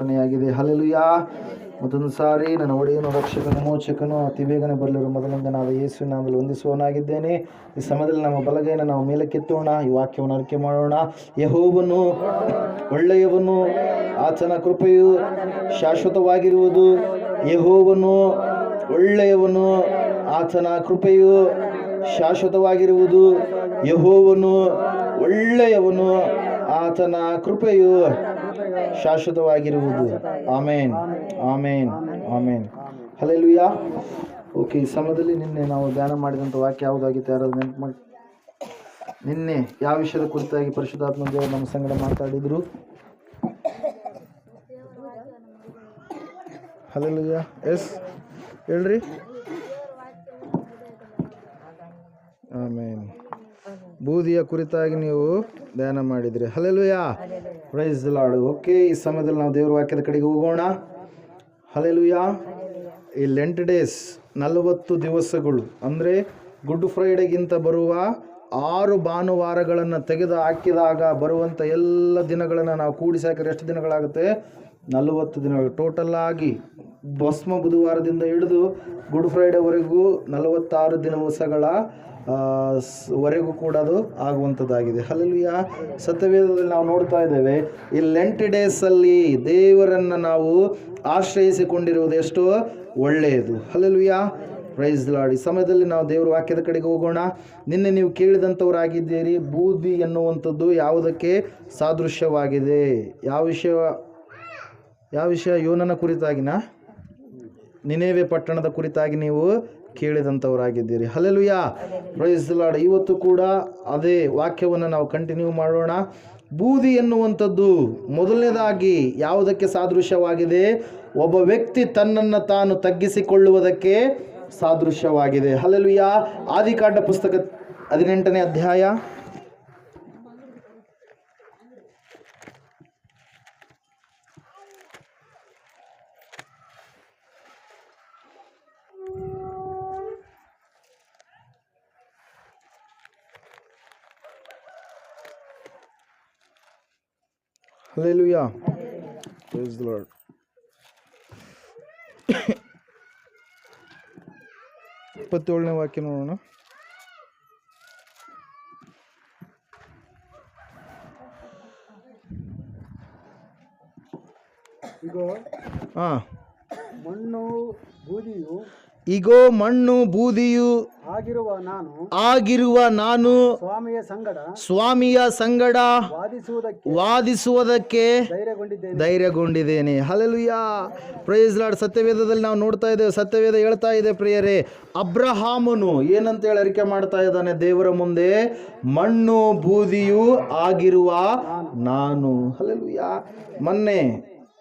ಅರ್ಪಣೆಯಾಗಿದೆ hallelujah ಮತ್ತೊಂದು ಸಾರಿ ನನ್ನ ಒಡೆಯನು ರಕ್ಷಕನು ಮೋಚಕನು ಅತಿ ಬೇಗನೆ ಬರಲಿರುವ ಮೊದಲಿಂದನಾದ ಯೇಸು ನಾಮಲ್ಲಿ ವಂದಿಸುವನಾಗಿದ್ದೇನೆ ಈ ಸಮಯದಲ್ಲಿ ನಮ್ಮ ಬಲಗೈನ ನಾವು ಮೇಲಕ್ಕೆತ್ತೋಣ. ಈ ವಾಕ್ಯವನ್ನು ಅರಿಕೆ ಮಾಡೋಣ. ಯಹೋವನು ಒಳ್ಳೆಯವನು. ಆತನ ಕೃಪೆಯು ಶಾಶ್ವತವಾಗಿರುವುದು. ಯಹೋವನು ಒಳ್ಳೆಯವನು. ಆತನ ಕೃಪೆಯು ಶಾಶ್ವತವಾಗಿರುವುದು. ಯಹೋವನು ಒಳ್ಳೆಯವನು. ಆತನ ಕೃಪೆಯು ಶಾಶ್ವತವಾಗಿರುವುದು. ಆಮೇನ್. ಆಮೇನ್. ಆಮೇನ್. ಹಲೆಲುಯಾ ಓಕೆ, ಈ ಸಮಯದಲ್ಲಿ ನಿನ್ನೆ ನಾವು ಧ್ಯಾನ ಮಾಡಿದಂಥ ವಾಕ್ಯ ಯಾವುದಾಗಿತ್ತು? ಯಾರಾದ್ರು ನೆನಪು ಮಾಡಿ. ನಿನ್ನೆ ಯಾವ ವಿಷಯದ ಕುರಿತಾಗಿ ಪರಿಶುದ್ಧಾತ್ಮ ದೇವರು ನಮ್ಮ ಸಂಗಡ ಮಾತಾಡಿದರು? Hallelujah yes. ಹೇಳ್ರಿ. ಆಮೇನ್. ಬೂದಿಯ ಕುರಿತಾಗಿ ನೀವು ಧ್ಯಾನ ಮಾಡಿದ್ರಿ. ಹಲೆಲುಯಾ ಪ್ರೈಸ್ ಲಾಡು ಓಕೆ ಈ ಸಮಯದಲ್ಲಿ ನಾವು ದೇವ್ರ ವಾಕ್ಯದ ಕಡೆಗೆ ಹೋಗೋಣ. ಹಲೆಲುಯಾ ಈ ಲೆಂಟ್ ಡೇಸ್ ನಲವತ್ತು ದಿವಸಗಳು, ಅಂದರೆ ಗುಡ್ ಫ್ರೈಡೆಗಿಂತ ಬರುವ ಆರು ಭಾನುವಾರಗಳನ್ನು ತೆಗೆದು ಹಾಕಿದಾಗ ಬರುವಂಥ ಎಲ್ಲ ದಿನಗಳನ್ನು ನಾವು ಕೂಡಿಸಿ ಹಾಕಿದ್ರೆ ಎಷ್ಟು ದಿನಗಳಾಗುತ್ತೆ? ನಲವತ್ತು ದಿನಗಳು. ಆಗಿ ಭಸ್ಮ ಬುಧವಾರದಿಂದ ಹಿಡಿದು ಗುಡ್ ಫ್ರೈಡೆವರೆಗೂ ನಲವತ್ತಾರು ಸ್- ವರೆಗೂ ಕೂಡ ಅದು ಆಗುವಂಥದ್ದಾಗಿದೆ. ಅಲ್ಲಿಯ ಸತ್ಯವೇದದಲ್ಲಿ ನಾವು ನೋಡ್ತಾ ಇದ್ದೇವೆ ಈ ಲೆಂಟ್ ಡೇಸಲ್ಲಿ ದೇವರನ್ನು ನಾವು ಆಶ್ರಯಿಸಿಕೊಂಡಿರುವುದು ಎಷ್ಟೋ ಒಳ್ಳೆಯದು. ಅಲ್ಲಿಯ ಪ್ರೈಸ್ ಲಾಡ್ ಈ ಸಮಯದಲ್ಲಿ ನಾವು ದೇವರ ವಾಕ್ಯದ ಕಡೆಗೆ ಹೋಗೋಣ. ನಿನ್ನೆ ನೀವು ಕೇಳಿದಂಥವರಾಗಿದ್ದೀರಿ. ಬೂದಿ ಎನ್ನುವಂಥದ್ದು ಯಾವುದಕ್ಕೆ ಸಾದೃಶ್ಯವಾಗಿದೆ? ಯಾವ ವಿಷಯ ಯಾವ ವಿಷಯ ಯೋನನ ಕುರಿತಾಗಿನ? ನಿನೇವೆ ಪಟ್ಟಣದ ಕುರಿತಾಗಿ ನೀವು ಕೇಳಿದಂಥವರಾಗಿದ್ದೀರಿ. ಹಲೆಲುಯಾ ಪ್ರೈಸ್ ಲಾರ್ಡ್ ಇವತ್ತು ಕೂಡ ಅದೇ ವಾಕ್ಯವನ್ನು ನಾವು ಕಂಟಿನ್ಯೂ ಮಾಡೋಣ. ಬೂದಿ ಎನ್ನುವಂಥದ್ದು ಮೊದಲನೇದಾಗಿ ಯಾವುದಕ್ಕೆ ಸಾದೃಶ್ಯವಾಗಿದೆ? ಒಬ್ಬ ವ್ಯಕ್ತಿ ತನ್ನನ್ನು ತಾನು ತಗ್ಗಿಸಿಕೊಳ್ಳುವುದಕ್ಕೆ ಸಾದೃಶ್ಯವಾಗಿದೆ. ಹಲಲುಯ ಆದಿಕಾಂಡ ಪುಸ್ತಕ ಹದಿನೆಂಟನೇ ಅಧ್ಯಾಯ. Hallelujah Praise the Lord. ಇಪ್ಪತ್ತೇಳನೇ ವಾಕ್ಯ ನೋಡೋಣ. ಮಣ್ಣು ಬೂದಿಯು ಈಗೋ ಮಣ್ಣು ಬೂದಿಯು ಆಗಿರುವ ನಾನು ಆಗಿರುವ ನಾನು ಸ್ವಾಮಿಯ ಸಂಗಡ ಸ್ವಾಮಿಯ ಸಂಗಡ ವಾದಿಸುವುದಕ್ಕೆ ಧೈರ್ಯಗೊಂಡಿದ್ದೇನೆ. ಹಲಲುಯಾ ಪ್ರೈಸ್ ಲಾರ್ಡ್ ಸತ್ಯವೇದದಲ್ಲಿ ನಾವು ನೋಡ್ತಾ ಇದ್ದೇವೆ ಸತ್ಯವೇದ ಹೇಳ್ತಾ ಇದೆ ಪ್ರಿಯರೇ. ಅಬ್ರಹಾಮನು ಏನಂತ ಹೇಳಿ ಅರಿಕೆ ಮಾಡ್ತಾ ಇದ್ದಾನೆ? ದೇವರ ಮುಂದೆ ಮಣ್ಣು ಬೂದಿಯು ಆಗಿರುವ ನಾನು. ಹಲಲುಯಾ ಮೊನ್ನೆ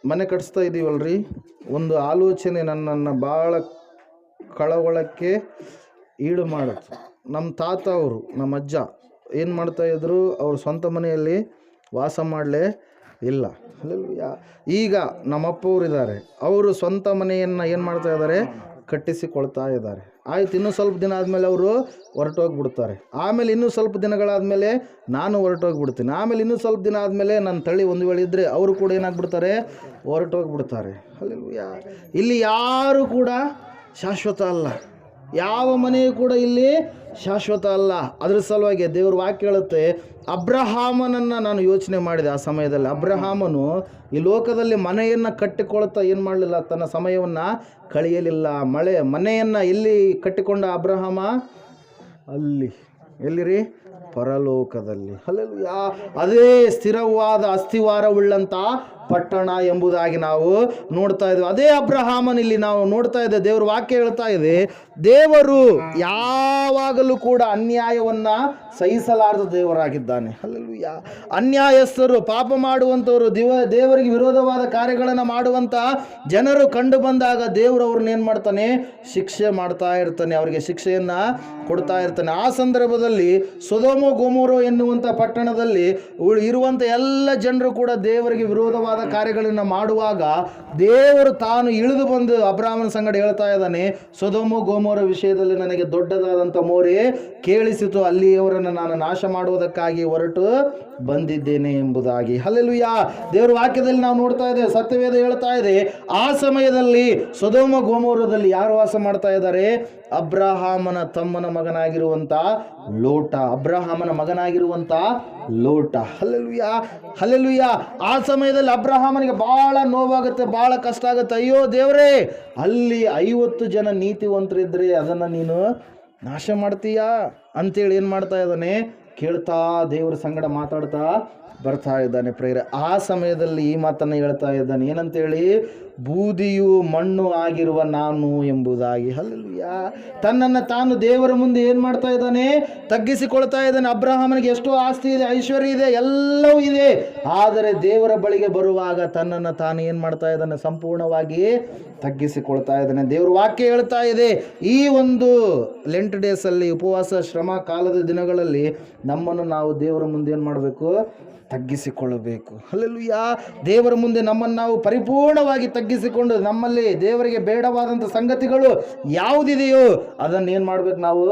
ಮನೆ ಕಟ್ಸ್ತಾ ಇದ್ದೀವಲ್ರಿ ಒಂದು ಆಲೋಚನೆ ನನ್ನನ್ನು ಭಾಳ ಕಳವಳಕ್ಕೆ ಈಡು ಮಾಡುತ್ತೆ. ನಮ್ಮ ತಾತ ಅವರು ನಮ್ಮ ಅಜ್ಜ ಏನು ಮಾಡ್ತಾ ಇದ್ರು, ಅವ್ರ ಸ್ವಂತ ಮನೆಯಲ್ಲಿ ವಾಸ ಮಾಡಲೇ ಇಲ್ಲ. ಈಗ ನಮ್ಮಪ್ಪವ್ರು ಇದ್ದಾರೆ ಅವರು ಸ್ವಂತ ಮನೆಯನ್ನು ಏನು ಮಾಡ್ತಾ ಇದ್ದಾರೆ ಕಟ್ಟಿಸಿಕೊಳ್ತಾ ಇದ್ದಾರೆ ಆಯ್ತು, ಇನ್ನೂ ಸ್ವಲ್ಪ ದಿನ ಆದಮೇಲೆ ಅವರು ಹೊರಟೋಗ್ಬಿಡ್ತಾರೆ ಆಮೇಲೆ ಇನ್ನೂ ಸ್ವಲ್ಪ ದಿನಗಳಾದಮೇಲೆ ನಾನು ಹೊರಟೋಗ್ಬಿಡ್ತೀನಿ ಆಮೇಲೆ ಇನ್ನೂ ಸ್ವಲ್ಪ ದಿನ ಆದಮೇಲೆ ನನ್ನ ತಳಿ ಒಂದು ವೇಳೆ ಇದ್ದರೆ ಅವರು ಕೂಡ ಏನಾಗ್ಬಿಡ್ತಾರೆ? ಹೊರಟೋಗ್ಬಿಡ್ತಾರೆ ಅಲ್ಲಿ ಇಲ್ಲಿ ಯಾರು ಕೂಡ ಶಾಶ್ವತ ಅಲ್ಲ. ಯಾವ ಮನೆಯೂ ಕೂಡ ಇಲ್ಲಿ ಶಾಶ್ವತ ಅಲ್ಲ. ಅದ್ರ ಸಲುವಾಗಿ ದೇವ್ರ ವಾಕ್ಯ ಹೇಳುತ್ತೆ, ಅಬ್ರಹಾಮನನ್ನು ನಾನು ಯೋಚನೆ ಮಾಡಿದೆ ಆ ಸಮಯದಲ್ಲಿ. ಅಬ್ರಹಾಮನು ಈ ಲೋಕದಲ್ಲಿ ಮನೆಯನ್ನು ಕಟ್ಟಿಕೊಳ್ತಾ ಏನು ಮಾಡಲಿಲ್ಲ? ತನ್ನ ಸಮಯವನ್ನು ಕಳೆಯಲಿಲ್ಲ. ಮಳೆ, ಮನೆಯನ್ನು ಎಲ್ಲಿ ಕಟ್ಟಿಕೊಂಡ ಅಬ್ರಹಾಮ? ಅಲ್ಲಿ. ಎಲ್ಲಿರಿ? ಪರಲೋಕದಲ್ಲಿ. ಅಲ್ಲೆಲ್ಲ ಅದೇ ಸ್ಥಿರವಾದ ಅಸ್ಥಿವಾರವುಳ್ಳಂಥ ಪಟ್ಟಣ ಎಂಬುದಾಗಿ ನಾವು ನೋಡ್ತಾ ಇದ್ದೇವೆ ಅದೇ ಅಬ್ರಹಾಮನ್ ಇಲ್ಲಿ ನಾವು ನೋಡ್ತಾ ಇದ್ದೇವೆ ದೇವರು ವಾಕ್ಯ ಹೇಳ್ತಾ ಇದೆ, ದೇವರು ಯಾವಾಗಲೂ ಕೂಡ ಅನ್ಯಾಯವನ್ನ ಸಹಿಸಲಾರದ ದೇವರಾಗಿದ್ದಾನೆ. ಅಲ್ಲೆಲ್ಲೂಯ್ಯ ಅನ್ಯಾಯಸ್ಥರು, ಪಾಪ ಮಾಡುವಂಥವರು, ದಿವ, ದೇವರಿಗೆ ವಿರೋಧವಾದ ಕಾರ್ಯಗಳನ್ನು ಮಾಡುವಂಥ ಜನರು ಕಂಡು ಬಂದಾಗ ದೇವರು ಅವ್ರನ್ನ ಏನು ಮಾಡ್ತಾನೆ? ಶಿಕ್ಷೆ ಮಾಡ್ತಾ ಇರ್ತಾನೆ, ಅವರಿಗೆ ಶಿಕ್ಷೆಯನ್ನ ಕೊಡ್ತಾ ಇರ್ತಾನೆ. ಆ ಸಂದರ್ಭದಲ್ಲಿ ಸುಧೋಮೋ ಗೋಮೋರೋ ಎನ್ನುವಂಥ ಪಟ್ಟಣದಲ್ಲಿ ಇರುವಂಥ ಎಲ್ಲ ಜನರು ಕೂಡ ದೇವರಿಗೆ ವಿರೋಧವಾದ ಕಾರ್ಯಗಳನ್ನು ಮಾಡುವಾಗ ದೇವರು ತಾನು ಇಳಿದು ಬಂದು ಅಬ್ರಾಹ್ಮನ ಸಂಗಡ ಹೇಳ್ತಾ ಇದ್ದಾನೆ, ಸೊದೋಮು ಗೋಮೋರ ವಿಷಯದಲ್ಲಿ ನನಗೆ ದೊಡ್ಡದಾದಂಥ ಮೋರೆ ಕೇಳಿಸಿತು, ಅಲ್ಲಿಯವರನ್ನು ನಾನು ನಾಶ ಮಾಡುವುದಕ್ಕಾಗಿ ಹೊರಟು ಬಂದಿದ್ದೇನೆ ಎಂಬುದಾಗಿ. ಹಲ್ಲೆಲುಯ್ಯ ದೇವರ ವಾಕ್ಯದಲ್ಲಿ ನಾವು ನೋಡ್ತಾ ಇದ್ದೇವೆ ಸತ್ಯವೇದ ಹೇಳ್ತಾ ಇದೆ, ಆ ಸಮಯದಲ್ಲಿ ಸುಧೋಮ ಗೋಮೋರದಲ್ಲಿ ಯಾರು ವಾಸ ಮಾಡ್ತಾ ಇದ್ದಾರೆ? ಅಬ್ರಹಾಮನ ತಮ್ಮನ ಮಗನಾಗಿರುವಂತ ಲೋಟ, ಅಬ್ರಹಾಮನ ಮಗನಾಗಿರುವಂತ ಲೋಟ. ಹಲ್ಲೆಲುಯ್ಯ ಹಲ್ಲೆಲುಯ್ಯ ಆ ಸಮಯದಲ್ಲಿ ಅಬ್ರಹಾಮನಿಗೆ ಬಹಳ ನೋವಾಗುತ್ತೆ ಬಹಳ ಕಷ್ಟ ಆಗುತ್ತೆ. ಅಯ್ಯೋ ದೇವರೇ! ಅಲ್ಲಿ ಐವತ್ತು ಜನ ನೀತಿವಂತರಿದ್ರೆ ಅದನ್ನು ನೀನು ನಾಶ ಮಾಡ್ತೀಯಾ? ಅಂತೇಳಿ ಏನು ಮಾಡ್ತಾ ಇದ್ದಾನೆ? ಕೇಳ್ತಾ ದೇವರ ಸಂಗಡ ಮಾತಾಡ್ತಾ ಬರ್ತಾ ಇದ್ದಾನೆ ಪ್ರೇರ ಆ ಸಮಯದಲ್ಲಿ ಈ ಮಾತನ್ನು ಹೇಳ್ತಾ ಇದ್ದಾನೆ. ಏನಂತೇಳಿ? ಬೂದಿಯು ಮಣ್ಣು ಆಗಿರುವ ನಾನು ಎಂಬುದಾಗಿ. ಅಲ್ಲಿಯ ತನ್ನನ್ನು ತಾನು ದೇವರ ಮುಂದೆ ಏನು ಮಾಡ್ತಾ ಇದ್ದಾನೆ? ತಗ್ಗಿಸಿಕೊಳ್ತಾ ಇದ್ದಾನೆ. ಅಬ್ರಹಾಮನಿಗೆ ಎಷ್ಟೋ ಆಸ್ತಿ ಇದೆ, ಐಶ್ವರ್ಯ ಇದೆ, ಎಲ್ಲವೂ ಇದೆ. ಆದರೆ ದೇವರ ಬಳಿಗೆ ಬರುವಾಗ ತನ್ನನ್ನು ತಾನು ಏನು ಮಾಡ್ತಾ ಇದ್ದಾನೆ? ಸಂಪೂರ್ಣವಾಗಿ ತಗ್ಗಿಸಿಕೊಳ್ತಾ ಇದ್ದಾನೆ. ದೇವರು ವಾಕ್ಯ ಹೇಳ್ತಾ ಇದೆ, ಈ ಒಂದು ಲೆಂಟ್ ಡೇಸಲ್ಲಿ, ಉಪವಾಸ, ಶ್ರಮ ಕಾಲದ ದಿನಗಳಲ್ಲಿ ನಮ್ಮನ್ನು ನಾವು ದೇವರ ಮುಂದೆ ಏನು ಮಾಡಬೇಕು? ತಗ್ಗಿಸಿಕೊಳ್ಳಬೇಕು. ಅಲ್ಲೆಲ್ಲೂಯ್ಯ ದೇವರ ಮುಂದೆ ನಮ್ಮನ್ನು ನಾವು ಪರಿಪೂರ್ಣವಾಗಿ ತಗ್ಗಿಸಿಕೊಂಡು ನಮ್ಮಲ್ಲಿ ದೇವರಿಗೆ ಬೇಡವಾದಂಥ ಸಂಗತಿಗಳು ಯಾವುದಿದೆಯೋ ಅದನ್ನು ಏನು ಮಾಡಬೇಕು ನಾವು?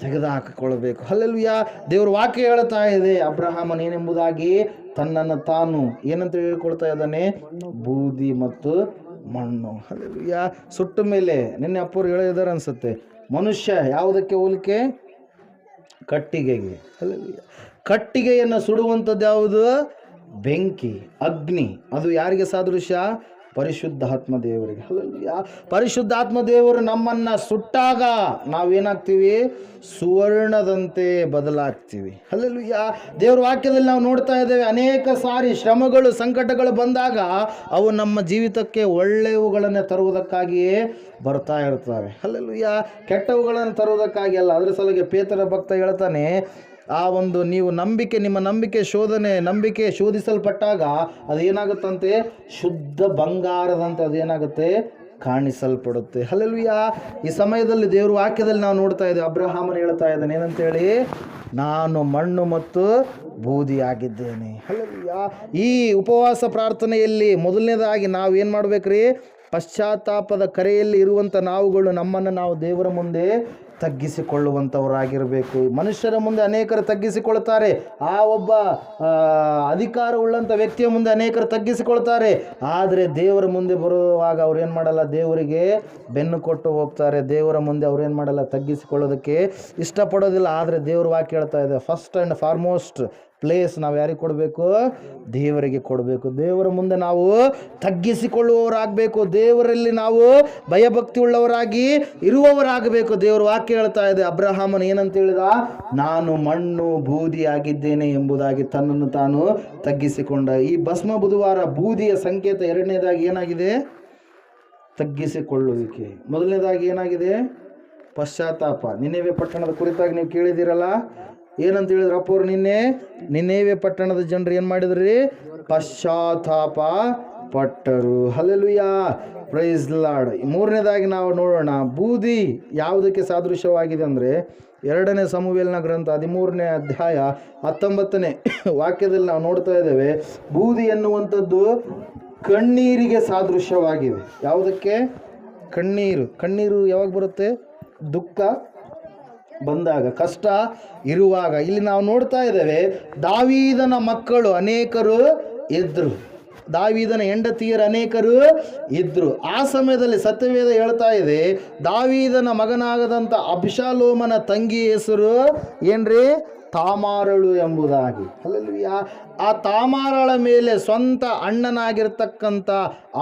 ತೆಗೆದುಹಾಕಿಕೊಳ್ಳಬೇಕು. ಅಲ್ಲೆಲ್ವಿಯ ದೇವ್ರ ವಾಕ್ಯ ಹೇಳ್ತಾ ಇದೆ. ಅಬ್ರಹಾಮನ್ ಏನೆಂಬುದಾಗಿ ತನ್ನನ್ನು ತಾನು ಏನಂತ ಹೇಳ್ಕೊಳ್ತಾ ಇದ್ದಾನೆ? ಬೂದಿ ಮತ್ತು ಮಣ್ಣು. ಅಲ್ಲೆಲ್ವಿಯ ಸುಟ್ಟ ಮೇಲೆ ನಿನ್ನೆ ಅಪ್ಪರು ಹೇಳಿದಾರೆ ಅನ್ಸುತ್ತೆ. ಮನುಷ್ಯ ಯಾವುದಕ್ಕೆ ಹೋಲಿಕೆ? ಕಟ್ಟಿಗೆಗೆ. ಅಲ್ಲೆಲ್ವಿಯ ಕಟ್ಟಿಗೆಯನ್ನು ಸುಡುವಂಥದ್ದು ಯಾವುದು? ಬೆಂಕಿ, ಅಗ್ನಿ. ಅದು ಯಾರಿಗೆ ಸಾದೃಶ್ಯ? ಪರಿಶುದ್ಧಾತ್ಮ ದೇವರಿಗೆ. ಅಲ್ಲಲ್ಲ ಪರಿಶುದ್ಧಾತ್ಮ ದೇವರು ನಮ್ಮನ್ನು ಸುಟ್ಟಾಗ ನಾವೇನಾಗ್ತೀವಿ? ಸುವರ್ಣದಂತೆ ಬದಲಾಗ್ತೀವಿ. ಅಲ್ಲಲ್ಲ ದೇವ್ರ ವಾಕ್ಯದಲ್ಲಿ ನಾವು ನೋಡ್ತಾ ಇದ್ದೇವೆ, ಅನೇಕ ಸಾರಿ ಶ್ರಮಗಳು, ಸಂಕಟಗಳು ಬಂದಾಗ ಅವು ನಮ್ಮ ಜೀವಿತಕ್ಕೆ ಒಳ್ಳೆಯವುಗಳನ್ನು ತರುವುದಕ್ಕಾಗಿಯೇ ಬರ್ತಾ ಇರ್ತವೆ ಅಲ್ಲೆಲ್ಲೂಯ್ಯ ಕೆಟ್ಟವುಗಳನ್ನು ತರುವುದಕ್ಕಾಗಿ ಅಲ್ಲ, ಅದರ ಸಲುವಾಗಿ ಪೇತರ ಭಕ್ತ ಹೇಳ್ತಾನೆ ಆ ಒಂದು ನೀವು ನಂಬಿಕೆ, ನಿಮ್ಮ ನಂಬಿಕೆ ಶೋಧನೆ, ನಂಬಿಕೆ ಶೋಧಿಸಲ್ಪಟ್ಟಾಗ ಅದೇನಾಗುತ್ತಂತೆ? ಶುದ್ಧ ಬಂಗಾರದಂತೆ ಅದೇನಾಗುತ್ತೆ? ಕಾಣಿಸಲ್ಪಡುತ್ತೆ. ಅಲ್ಲಲ್ವಿಯ ಈ ಸಮಯದಲ್ಲಿ ದೇವರು ವಾಕ್ಯದಲ್ಲಿ ನಾವು ನೋಡ್ತಾ ಇದ್ದೇವೆ. ಅಬ್ರಹಾಮನ್ ಹೇಳ್ತಾ ಇದ್ದಾನೆ, ಏನಂತೇಳಿ? ನಾನು ಮಣ್ಣು ಮತ್ತು ಬೂದಿಯಾಗಿದ್ದೇನೆ. ಅಲ್ಲಲ್ವಿಯ ಈ ಉಪವಾಸ ಪ್ರಾರ್ಥನೆಯಲ್ಲಿ ಮೊದಲನೇದಾಗಿ ನಾವು ಏನು ಮಾಡ್ಬೇಕ್ರಿ? ಪಶ್ಚಾತ್ತಾಪದ ಕರೆಯಲ್ಲಿ ಇರುವಂಥ ನಾವುಗಳು ನಮ್ಮನ್ನು ನಾವು ದೇವರ ಮುಂದೆ ತಗ್ಗಿಸಿಕೊಳ್ಳುವಂಥವರಾಗಿರಬೇಕು. ಮನುಷ್ಯರ ಮುಂದೆ ಅನೇಕರು ತಗ್ಗಿಸಿಕೊಳ್ತಾರೆ ಆ ಒಬ್ಬ ಅಧಿಕಾರವುಳ್ಳಂಥ ವ್ಯಕ್ತಿಯ ಮುಂದೆ ಅನೇಕರು ತಗ್ಗಿಸಿಕೊಳ್ತಾರೆ ಆದರೆ ದೇವರ ಮುಂದೆ ಬರುವಾಗ ಅವ್ರೇನು ಮಾಡಲ್ಲ? ದೇವರಿಗೆ ಬೆನ್ನು ಕೊಟ್ಟು ಹೋಗ್ತಾರೆ. ದೇವರ ಮುಂದೆ ಅವ್ರೇನು ಮಾಡಲ್ಲ? ತಗ್ಗಿಸಿಕೊಳ್ಳೋದಕ್ಕೆ ಇಷ್ಟಪಡೋದಿಲ್ಲ. ಆದರೆ ದೇವರು ವಾಕ್ಯ ಹೇಳ್ತಾ ಇದೆ ಫಸ್ಟ್ ಆ್ಯಂಡ್ ಫಾರ್ಮೋಸ್ಟ್ ಪ್ಲೇಸ್ ನಾವು ಯಾರಿಗೆ ಕೊಡಬೇಕು? ದೇವರಿಗೆ ಕೊಡಬೇಕು. ದೇವರ ಮುಂದೆ ನಾವು ತಗ್ಗಿಸಿಕೊಳ್ಳುವವರಾಗಬೇಕು. ದೇವರಲ್ಲಿ ನಾವು ಭಯಭಕ್ತಿ ಉಳ್ಳವರಾಗಿ ಇರುವವರಾಗಬೇಕು. ದೇವರು ವಾಕ್ಯ ಹೇಳ್ತಾ ಇದೆ, ಅಬ್ರಹಾಮನ್ ಏನಂತ ಹೇಳಿದ? ನಾನು ಮಣ್ಣು ಬೂದಿ ಆಗಿದ್ದೇನೆ ಎಂಬುದಾಗಿ ತನ್ನನ್ನು ತಾನು ತಗ್ಗಿಸಿಕೊಂಡ. ಈ ಭಸ್ಮ ಬುಧವಾರ ಬೂದಿಯ ಸಂಕೇತ ಎರಡನೇದಾಗಿ ಏನಾಗಿದೆ? ತಗ್ಗಿಸಿಕೊಳ್ಳುವಿಕೆ. ಮೊದಲನೇದಾಗಿ ಏನಾಗಿದೆ? ಪಶ್ಚಾತ್ತಾಪ. ನಿನ್ನೆವೆ ಪಟ್ಟಣದ ಕುರಿತಾಗಿ ನೀವು ಕೇಳಿದ್ದೀರಲ್ಲ? ಏನಂತ ಹೇಳಿದ್ರು? ಅಪ್ಪವ್ರು ನಿನ್ನೆ ನಿನ್ನೆವೆ ಪಟ್ಟಣದ ಜನರು ಏನು ಮಾಡಿದ್ರಿ? ಪಶ್ಚಾತ್ತಾಪ ಪಟ್ಟರು. ಹಲಲುಯ ಪ್ರೈಸ್ ಲಾಡ್ ಮೂರನೇದಾಗಿ ನಾವು ನೋಡೋಣ. ಬೂದಿ ಯಾವುದಕ್ಕೆ ಸಾದೃಶ್ಯವಾಗಿದೆ ಅಂದರೆ ಎರಡನೇ ಸಮುವೇಲನ ಗ್ರಂಥ ಹದಿಮೂರನೇ ಅಧ್ಯಾಯ ಹತ್ತೊಂಬತ್ತನೇ ವಾಕ್ಯದಲ್ಲಿ ನಾವು ನೋಡ್ತಾ ಇದ್ದೇವೆ. ಬೂದಿ ಎನ್ನುವಂಥದ್ದು ಕಣ್ಣೀರಿಗೆ ಸಾದೃಶ್ಯವಾಗಿದೆ. ಯಾವುದಕ್ಕೆ? ಕಣ್ಣೀರು. ಕಣ್ಣೀರು ಯಾವಾಗ ಬರುತ್ತೆ? ದುಃಖ ಬಂದಾಗ, ಕಷ್ಟ ಇರುವಾಗ ಇಲ್ಲಿ ನಾವು ನೋಡ್ತಾ ಇದ್ದೇವೆ, ದಾವೀದನ ಮಕ್ಕಳು ಅನೇಕರು ಇದ್ದರು ದಾವೀದನ ಹೆಂಡತಿಯರು ಅನೇಕರು ಇದ್ದರು ಆ ಸಮಯದಲ್ಲಿ ಸತ್ಯವೇದ ಹೇಳ್ತಾ ಇದೆ, ದಾವೀದನ ಮಗನಾಗದಂಥ ಅಭಿಷಾಲೋಮನ ತಂಗಿ ಹೆಸರು ಏನ್ರಿ? ತಾಮಾರಳು ಎಂಬುದಾಗಿ. ಅಲ್ಲಲ್ವಿಯ ಆ ತಾಮಾರಳ ಮೇಲೆ ಸ್ವಂತ ಅಣ್ಣನಾಗಿರ್ತಕ್ಕಂಥ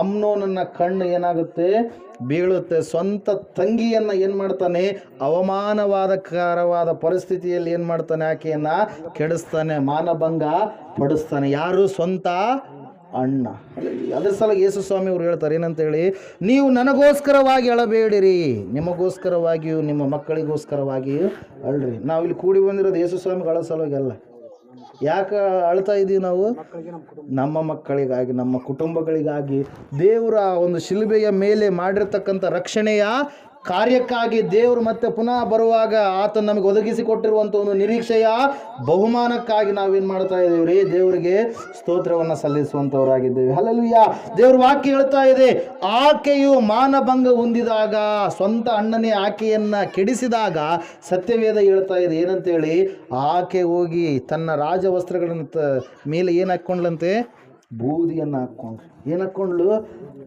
ಅಮ್ನೋನನ್ನ ಕಣ್ಣು ಏನಾಗುತ್ತೆ? ಬೀಳುತ್ತೆ. ಸ್ವಂತ ತಂಗಿಯನ್ನು ಏನು ಮಾಡ್ತಾನೆ? ಅವಮಾನವಾದಕರವಾದ ಪರಿಸ್ಥಿತಿಯಲ್ಲಿ ಏನು ಮಾಡ್ತಾನೆ? ಆಕೆಯನ್ನು ಕೆಡಿಸ್ತಾನೆ, ಮಾನಭಂಗ ಪಡಿಸ್ತಾನೆ. ಯಾರು? ಸ್ವಂತ ಅಣ್ಣ. ಅದರ ಸಲ ಯೇಸು ಸ್ವಾಮಿ ಅವರು ಹೇಳ್ತಾರೆ ಏನಂತ ಹೇಳಿ ನೀವು ನನಗೋಸ್ಕರವಾಗಿ ಅಳಬೇಡಿರಿ. ನಿಮಗೋಸ್ಕರವಾಗಿಯೂ, ನಿಮ್ಮ ಮಕ್ಕಳಿಗೋಸ್ಕರವಾಗಿಯೂ ಅಳ್ರಿ. ನಾವು ಇಲ್ಲಿ ಕೂಡಿ ಬಂದಿರೋದು ಯೇಸು ಸ್ವಾಮಿಗಳ ಸಲುವಾಗಿ ಅಲ್ಲ. ಯಾಕೆ ಅಳ್ತಾ ಇದ್ದೀವಿ ನಾವು? ನಮ್ಮ ಮಕ್ಕಳಿಗಾಗಿ ನಮ್ಮ ಕುಟುಂಬಗಳಿಗಾಗಿ ದೇವರ ಒಂದು ಶಿಲುಬೆಯ ಮೇಲೆ ಮಾಡಿರ್ತಕ್ಕಂಥ ರಕ್ಷಣೆಯ ಕಾರ್ಯಕ್ಕಾಗಿ ದೇವರು ಮತ್ತೆ ಪುನಃ ಬರುವಾಗ ಆತ ನಮಗೆ ಒದಗಿಸಿಕೊಟ್ಟಿರುವಂಥ ಒಂದು ನಿರೀಕ್ಷೆಯ ಬಹುಮಾನಕ್ಕಾಗಿ ನಾವೇನು ಮಾಡ್ತಾ ಇದ್ದೇವೆ? ರೀ, ದೇವರಿಗೆ ಸ್ತೋತ್ರವನ್ನು ಸಲ್ಲಿಸುವಂಥವರಾಗಿದ್ದೇವೆ ಅಲ್ಲಲ್ವಿಯ ದೇವ್ರ ವಾಕ್ಯ ಹೇಳ್ತಾ ಇದೆ. ಆಕೆಯು ಮಾನಭಂಗ ಹೊಂದಿದಾಗ, ಸ್ವಂತ ಅಣ್ಣನೇ ಆಕೆಯನ್ನ ಕೆಡಿಸಿದಾಗ ಸತ್ಯವೇದ ಹೇಳ್ತಾ ಇದೆ. ಏನಂತೇಳಿ? ಆಕೆ ಹೋಗಿ ತನ್ನ ರಾಜವಸ್ತ್ರಗಳನ್ನು ಮೇಲೆ ಏನು ಹಾಕ್ಕೊಂಡ್ಲಂತೆ ಬೂದಿಯನ್ನು ಹಾಕ್ಕೊಂಡು. ಏನು ಹಾಕ್ಕೊಂಡ್ಳು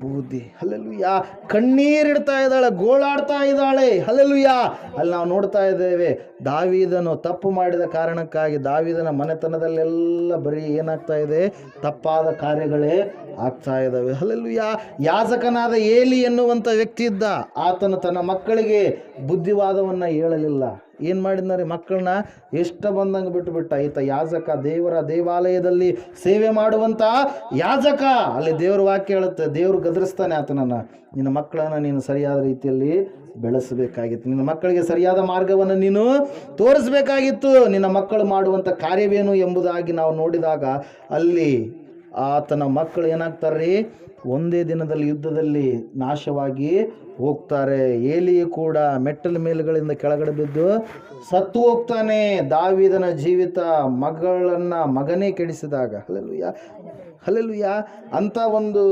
ಬೂದಿ. ಹಲ್ಲಲುಯ್ಯ ಕಣ್ಣೀರಿಡ್ತಾ ಇದ್ದಾಳೆ, ಗೋಳಾಡ್ತಾ ಇದ್ದಾಳೆ. ಹಲ್ಲಲುಯ್ಯ ಅಲ್ಲಿ ನಾವು ನೋಡ್ತಾ ಇದ್ದೇವೆ, ದಾವಿದನು ತಪ್ಪು ಮಾಡಿದ ಕಾರಣಕ್ಕಾಗಿ ದಾವಿದನ ಮನೆತನದಲ್ಲೆಲ್ಲ ಬರೀ ಏನಾಗ್ತಾ ಇದೆ? ತಪ್ಪಾದ ಕಾರ್ಯಗಳೇ ಆಗ್ತಾ ಇದ್ದಾವೆ. ಹಲ್ಲಲುಯ್ಯ ಯಾಜಕನಾದ ಏಲಿ ಎನ್ನುವಂಥ ವ್ಯಕ್ತಿ ಇದ್ದ. ಆತನು ತನ್ನ ಮಕ್ಕಳಿಗೆ ಬುದ್ಧಿವಾದವನ್ನು ಹೇಳಲಿಲ್ಲ. ಏನು ಮಾಡಿದ್ದಾರೆ ಮಕ್ಕಳನ್ನ? ಇಷ್ಟ ಬಂದಂಗೆ ಬಿಟ್ಟುಬಿಟ್ಟ ಈತ ಯಾಜಕ ದೇವರ ದೇವಾಲಯದಲ್ಲಿ ಸೇವೆ ಮಾಡುವಂಥ ಯಾಜಕ. ಅಲ್ಲಿ ದೇವ್ರ ವಾಕ್ಯ ಹೇಳುತ್ತೆ, ದೇವ್ರು ಗದರಿಸ್ತಾನೆ ಆತನನ್ನು. ನಿನ್ನ ಮಕ್ಕಳನ್ನು ನೀನು ಸರಿಯಾದ ರೀತಿಯಲ್ಲಿ ಬೆಳೆಸಬೇಕಾಗಿತ್ತು. ನಿನ್ನ ಮಕ್ಕಳಿಗೆ ಸರಿಯಾದ ಮಾರ್ಗವನ್ನು ನೀನು ತೋರಿಸ್ಬೇಕಾಗಿತ್ತು. ನಿನ್ನ ಮಕ್ಕಳು ಮಾಡುವಂಥ ಕಾರ್ಯವೇನು ಎಂಬುದಾಗಿ ನಾವು ನೋಡಿದಾಗ ಅಲ್ಲಿ ಆತನ ಮಕ್ಕಳು ಏನಾಗ್ತಾರೆ ಒಂದೇ ದಿನದಲ್ಲಿ ಯುದ್ಧದಲ್ಲಿ ನಾಶವಾಗಿ ಹೋಗ್ತಾರೆ. ಏಲಿ ಕೂಡ ಮೆಟ್ಟಲ ಮೇಲುಗಳಿಂದ ಕೆಳಗಡೆ ಬಿದ್ದು ಸತ್ತು ಹೋಗ್ತಾನೆ. ದಾವಿದನ ಜೀವಿತ ಮಗಳನ್ನ ಮಗನೇ ಕೆಡಿಸಿದಾಗ. ಹಲಲುಯ್ಯ ಹಲಲುಯ್ಯ ಅಂಥ ಒಂದು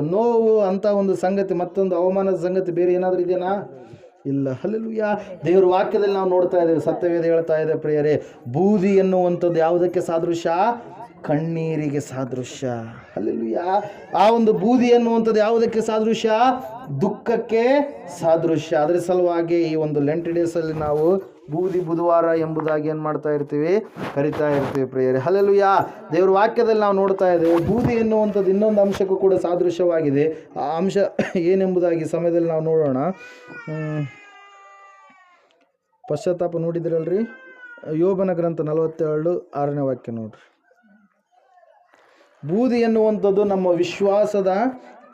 ನೋವು, ಅಂಥ ಒಂದು ಸಂಗತಿ, ಮತ್ತೊಂದು ಅವಮಾನದ ಸಂಗತಿ ಬೇರೆ ಏನಾದರೂ ಇದೆಯಾ? ಇಲ್ಲ. ಹಲಲುಯ್ಯ ದೇವ್ರ ವಾಕ್ಯದಲ್ಲಿ ನಾವು ನೋಡ್ತಾ ಇದ್ದೇವೆ, ಸತ್ಯವೇದ ಹೇಳ್ತಾ ಇದೆ, ಪ್ರಿಯರೇ. ಬೂದಿ ಎನ್ನುವಂಥದ್ದು ಯಾವುದಕ್ಕೆ ಸಾದೃಶ್ಯ? ಕಣ್ಣೀರಿಗೆ ಸಾದೃಶ್ಯ. ಹಲಲುಯ್ಯ ಆ ಒಂದು ಬೂದಿ ಅನ್ನುವಂಥದ್ದು ಯಾವುದಕ್ಕೆ ಸಾದೃಶ್ಯ? ದುಃಖಕ್ಕೆ ಸಾದೃಶ್ಯ. ಅದರ ಸಲುವಾಗಿ ಈ ಒಂದು ಲೆಂಟ್ ಡೇಸಲ್ಲಿ ನಾವು ಬೂದಿ ಬುಧವಾರ ಎಂಬುದಾಗಿ ಏನು ಮಾಡ್ತಾ ಇರ್ತೀವಿ? ಕರಿತಾ ಇರ್ತೀವಿ ಪ್ರಿಯರೇ. ಯಾ ದೇವ್ರ ವಾಕ್ಯದಲ್ಲಿ ನಾವು ನೋಡ್ತಾ ಇದ್ದೇವೆ, ಬೂದಿ ಎನ್ನುವಂಥದ್ದು ಇನ್ನೊಂದು ಅಂಶಕ್ಕೂ ಕೂಡ ಸಾದೃಶ್ಯವಾಗಿದೆ. ಆ ಅಂಶ ಏನೆಂಬುದಾಗಿ ಸಮಯದಲ್ಲಿ ನಾವು ನೋಡೋಣ. ಪಶ್ಚಾತ್ತಾಪ ನೋಡಿದಿರಲ್ರಿ? ಯೋಬನ ಗ್ರಂಥ ನಲವತ್ತೇಳು ಆರನೇ ವಾಕ್ಯ ನೋಡ್ರಿ. ಬೂದಿ ಎನ್ನುವಂಥದ್ದು ನಮ್ಮ ವಿಶ್ವಾಸದ